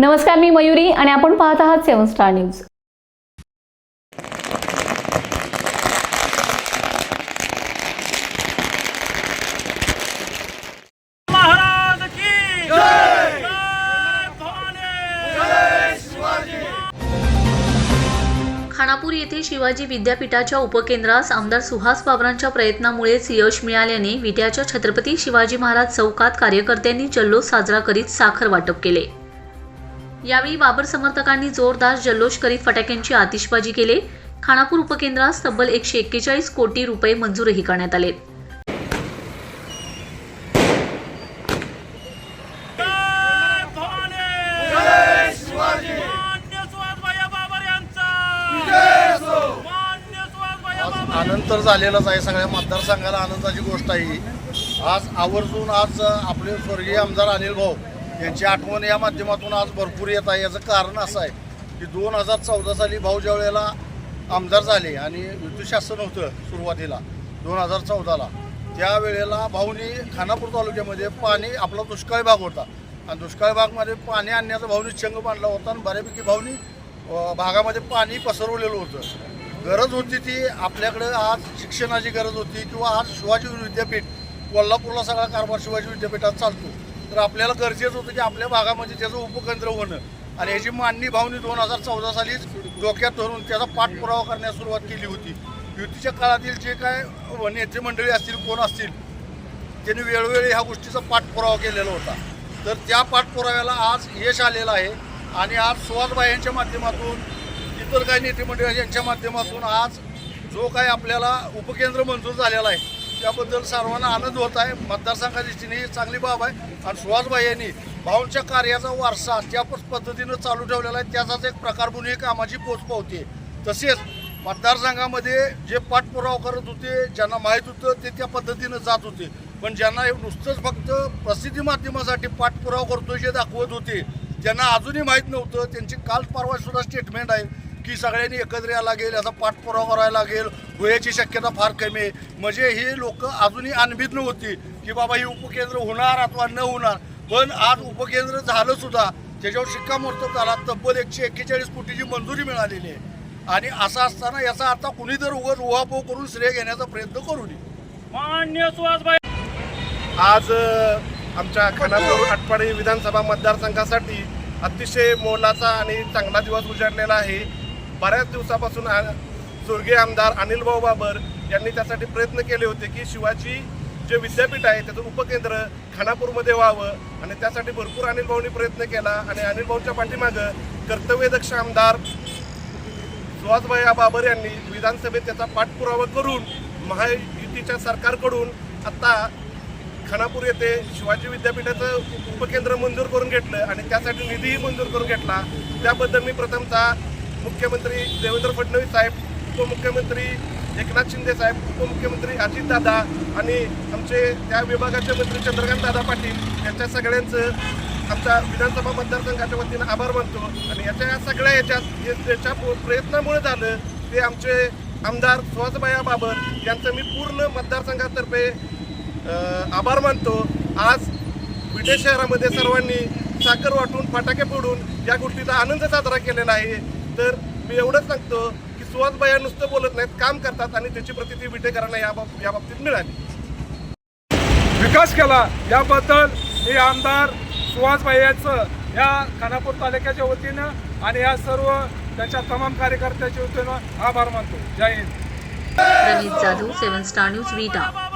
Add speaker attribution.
Speaker 1: नमस्कार मी मयुरी आणि आपण पाहत आहात सेवन स्टार न्यूज.
Speaker 2: महाराज की जय! भवानी
Speaker 3: खानापूर येथे शिवाजी विद्यापीठाच्या उपकेंद्रास आमदार सुहास बाबरांच्या प्रयत्नामुळेच यश मिळाल्याने विट्याच्या छत्रपती शिवाजी महाराज चौकात कार्यकर्त्यांनी जल्लोष साजरा करीत साखर वाटप केले. यावेळी बाबर समर्थकांनी जोरदार जल्लोष करीत फटाक्यांची आतिषबाजी केली. खानापूर उपकेंद्रास तब्बल एकशे एक्केचाळीस कोटी रुपये मंजूरही करण्यात आले.
Speaker 4: आनंद तर झालेलाच आहे. सगळ्या मतदारसंघाला आनंदाची गोष्ट आहे आज आवर्जून आज आपले स्वर्गीय आमदार अनिल भाऊ यांची आठवण या माध्यमातून आज भरपूर येत आहे. याचं कारण असं आहे की दोन हजार चौदा साली भाऊ ज्या वेळेला आमदार झाले आणि युती होतं सुरुवातीला दोन हजार चौदाला त्यावेळेला भाऊनी खानापूर तालुक्यामध्ये पाणी आपला दुष्काळी भाग होता. आणि दुष्काळी भागमध्ये पाणी आणण्याचा भाऊनी चंग बांधला होता आणि बऱ्यापैकी भाऊनी भागामध्ये पाणी पसरवलेलं होतं. गरज होती ती आपल्याकडे आज शिक्षणाची गरज होती किंवा आज शिवाजी विद्यापीठ कोल्हापूरला सगळा कारभार शिवाजी विद्यापीठात चालतो. तर आपल्याला गरजेचं होतं की आपल्या भागामध्ये त्याचं उपकेंद्र होणं. आणि याची मांडणी भावनी दोन हजार चौदा सालीच डोक्यात धरून त्याचा पाठपुरावा करण्यास सुरुवात केली होती. युतीच्या काळातील जे काय नेते मंडळी असतील कोण असतील त्यांनी वेळोवेळी ह्या गोष्टीचा पाठपुरावा केलेला होता. तर त्या पाठपुराव्याला आज यश आलेलं आहे. आणि आज सुहासबाई यांच्या माध्यमातून इतर काही नेते मंडळी यांच्या माध्यमातून आज जो काही आपल्याला उपकेंद्र मंजूर झालेला आहे त्याबद्दल सर्वांना आनंद होत आहे. मतदारसंघा दृष्टीने ही चांगली बाब आहे. आणि सुहासभाई यांनी भाऊंच्या कार्याचा वारसा त्या पद्धतीनं चालू ठेवलेला आहे. त्याचाच एक प्रकार म्हणून ही कामाची पोच पावते तसेच मतदारसंघामध्ये जे पाठपुरावा करत होते ज्यांना माहीत होतं ते त्या पद्धतीनं जात होते. पण ज्यांना हे नुसतंच फक्त प्रसिद्धी माध्यमासाठी पाठपुरावा करतो जे दाखवत होते ज्यांना अजूनही माहीत नव्हतं. त्यांची काल परवा सुद्धा स्टेटमेंट आहे की सगळ्यांनी एकत्र यायला लागेल याचा पाठपुरावा करायला लागेल. होण्याची शक्यता फार कमी आहे. म्हणजे ही लोक अजूनही अनभिज्ञ होती की बाबा ही उपकेंद्र होणार अथवा न होणार. पण आज उपकेंद्र झालं सुद्धा त्याच्यावर शिक्कामोर्तब झाला तब्बल एकशे एक्केचाळीस कोटीची मंजुरी मिळालेली आहे. आणि असं असताना याचा आता कुणी जर उगाच उहापोह करून श्रेय घेण्याचा प्रयत्न करू नये.
Speaker 2: मान्य सुहासभाई
Speaker 5: आज आमच्या खानापूर आटपाडी विधानसभा मतदारसंघासाठी अतिशय मोलाचा आणि चांगला दिवस उजाडलेला आहे. बऱ्याच दिवसापासून स्वर्गीय आमदार अनिल भाऊ बाबर यांनी त्यासाठी प्रयत्न केले होते की शिवाजी जे विद्यापीठ आहे त्याचं उपकेंद्र खानापूरमध्ये व्हावं आणि त्यासाठी भरपूर अनिलभाऊनी प्रयत्न केला आणि अनिल भाऊच्या पाठीमागं कर्तव्यदक्ष आमदार सुहासभाई बाबर यांनी विधानसभेत त्याचा पाठपुरावा करून महायुतीच्या सरकारकडून आत्ता खानापूर येथे शिवाजी विद्यापीठाचं उपकेंद्र मंजूर करून घेतलं आणि त्यासाठी निधीही मंजूर करून घेतला. त्याबद्दल मी प्रथमतः मुख्यमंत्री देवेंद्र फडणवीस साहेब उपमुख्यमंत्री एकनाथ शिंदे साहेब उपमुख्यमंत्री अजितदादा आणि आमचे त्या विभागाचे मंत्री चंद्रकांत दादा पाटील यांच्या सगळ्यांचं आमच्या विधानसभा मतदारसंघाच्या वतीनं आभार मानतो आणि याच्या या सगळ्या याच्यात याच्या ज्याच्या प्रयत्नामुळे झालं ते आमचे आमदार सुहासबाया बाबर यांचं मी पूर्ण मतदारसंघातर्फे आभार मानतो. आज विटे शहरामध्ये सर्वांनी साखर वाटून फटाके फोडून या गोष्टीचा आनंद साजरा केलेला आहे. तर मी एवढंच सांगतो की सुहासबाया नुसतं बोलत नाहीत काम करतात आणि त्याची प्रतिती विटेकरांना या बाब या बाबतीत मिळाली.
Speaker 6: विकास केला याबद्दल मी आमदार सुहासभाई यांचं या खानापूर तालुक्याच्या वतीनं आणि या सर्व त्यांच्या तमाम कार्यकर्त्याच्या वतीनं आभार मानतो. जय Hind.
Speaker 3: Jadhav seven star news Vita.